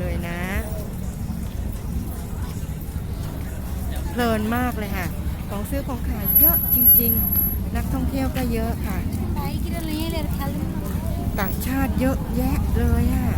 เลยนะ เพลินมากเลยค่ะ ของซื้อของขายเยอะจริง ๆ นักท่องเที่ยวก็เยอะค่ะ ต่างชาติเยอะแยะเลยอะ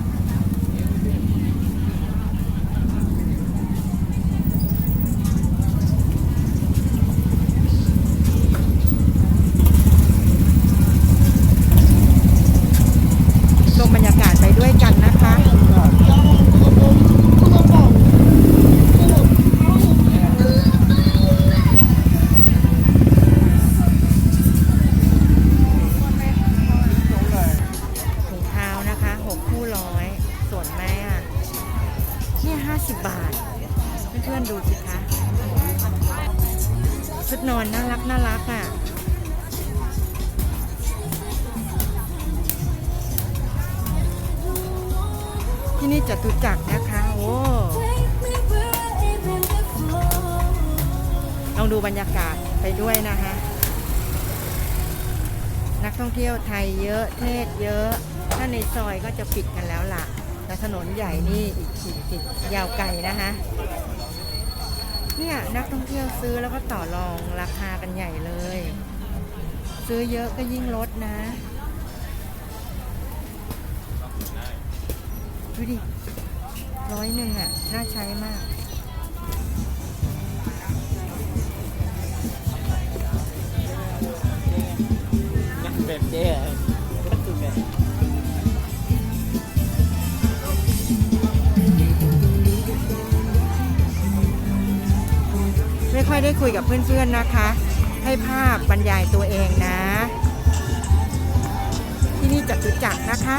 ชุดนอนน่ารักน่ารักอะที่นี่จตุจักรนะคะโอ้ลองดูบรรยากาศไปด้วยนะคะนักท่องเที่ยวไทยเยอะเทศเยอะ ถ้าในซอยก็จะปิดกันแล้วล่ะแต่ถนนใหญ่นี่อีกอีกอีกยาวไกลนะคะ เนี่ยนักท่องเที่ยวซื้อแล้วก็ต่อรองราคากันใหญ่เลย ซื้อเยอะก็ยิ่งลดนะ ดูดิร้อยหนึ่งอะ น่าใช้มากแบบเจ๊ก็คือ ค่อยได้คุยกับเพื่อนๆนะคะ ให้ภาพบรรยายตัวเองนะ ที่นี่จตุจักรนะคะ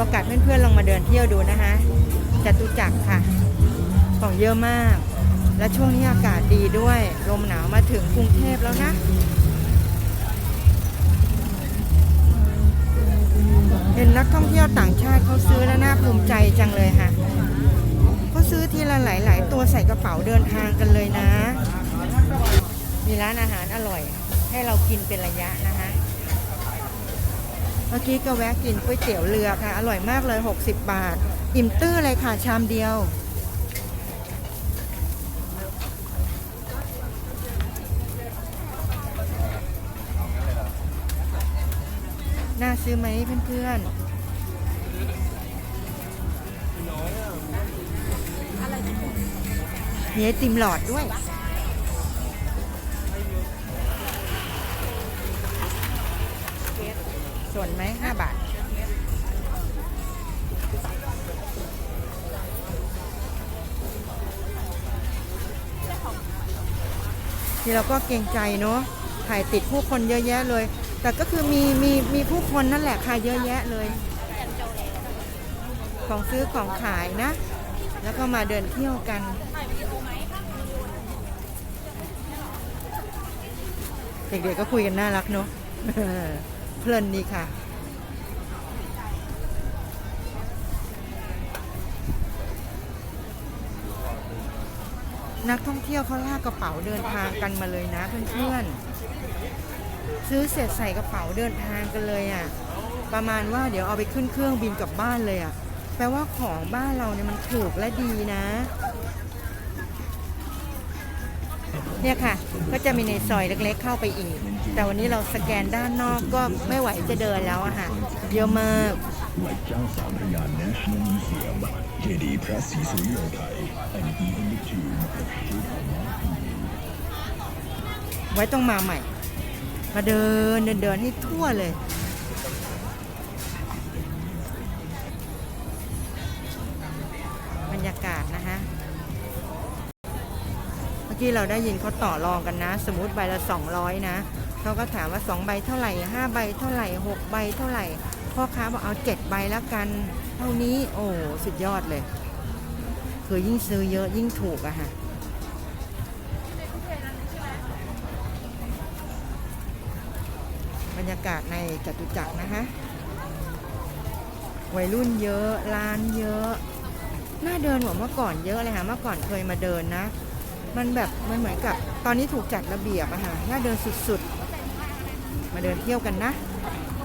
โอกาสเพื่อนๆลองมาเดินเที่ยวดูนะคะจตุจักรค่ะ ของเยอะมาก และช่วงนี้อากาศดีด้วย ลมหนาวมาถึงกรุงเทพแล้วนะเห็นนักท่องเที่ยวต่างชาติเขาซื้อแล้วน่าภูมิใจจังเลยค่ะเขาซื้อทีละหลาย ๆ ตัวใส่กระเป๋าเดินทางกันเลยนะ มีร้านอาหารอร่อย ให้เรากินเป็นระยะนะคะ เมื่อกี้ก็แวะกินก๋วยเตี๋ยวเรือค่ะ อร่อยมากเลย 60 บาท อิ่มตื้อเลยค่ะ ชามเดียว น่าซื้อไหมเพื่อนๆมีไอติมหลอดด้วย ส่วนไหม5บาท ที่เราก็เกรงใจเนาะถ่ายติดผู้คนเยอะแยะเลย แต่ก็คือมีมีมีผู้คนนั่นแหละค่ะเยอะแยะเลย ของซื้อของขายนะ แล้วก็มาเดินเที่ยวกันเด็กๆก็คุยกันน่ารักเนาะ เพลินดีค่ะ นักท่องเที่ยวเขาลากกระเป๋าเดินทางกันมาเลยนะเพื่อนๆ ซื้อเสร็จใส่กระเป๋าเดินทางกันเลยอะ ประมาณว่าเดี๋ยวเอาไปขึ้นเครื่องบินกลับบ้านเลยอะ แปลว่าของบ้านเราเนี่ยมันถูกและดีนะ เนี่ยค่ะ ก็จะมีในซอยเล็กๆเข้าไปอีก แต่วันนี้เราสแกนด้านนอกก็ไม่ไหวจะเดินแล้วอะค่ะ เยอะมากดีย์ยไทยไว้ต้องมาใหม่ มาเดินเดินเดินให้ทั่วเลย กี้เราได้ยินเขาต่อรองกันนะ สมมติใบละ 200 นะเขาก็ถามว่า 2 ใบเท่าไหร่ 5 ใบเท่าไหร่ 6 ใบเท่าไหร่ พ่อค้าบอกเอา 7 ใบแล้วกัน เท่านี้โอ้สุดยอดเลย คือยิ่งซื้อเยอะยิ่งถูกอะฮะบรรยากาศในจตุจักรนะคะวัยรุ่นเยอะ ร้านเยอะ น่าเดินกว่าเมื่อก่อนเยอะเลยฮะเมื่อก่อนเคยมาเดินนะ มันแบบมันเหมือนกับตอนนี้ถูกจัดระเบียบอะค่ะน่าเดินสุดๆ มาเดินเที่ยวกันนะ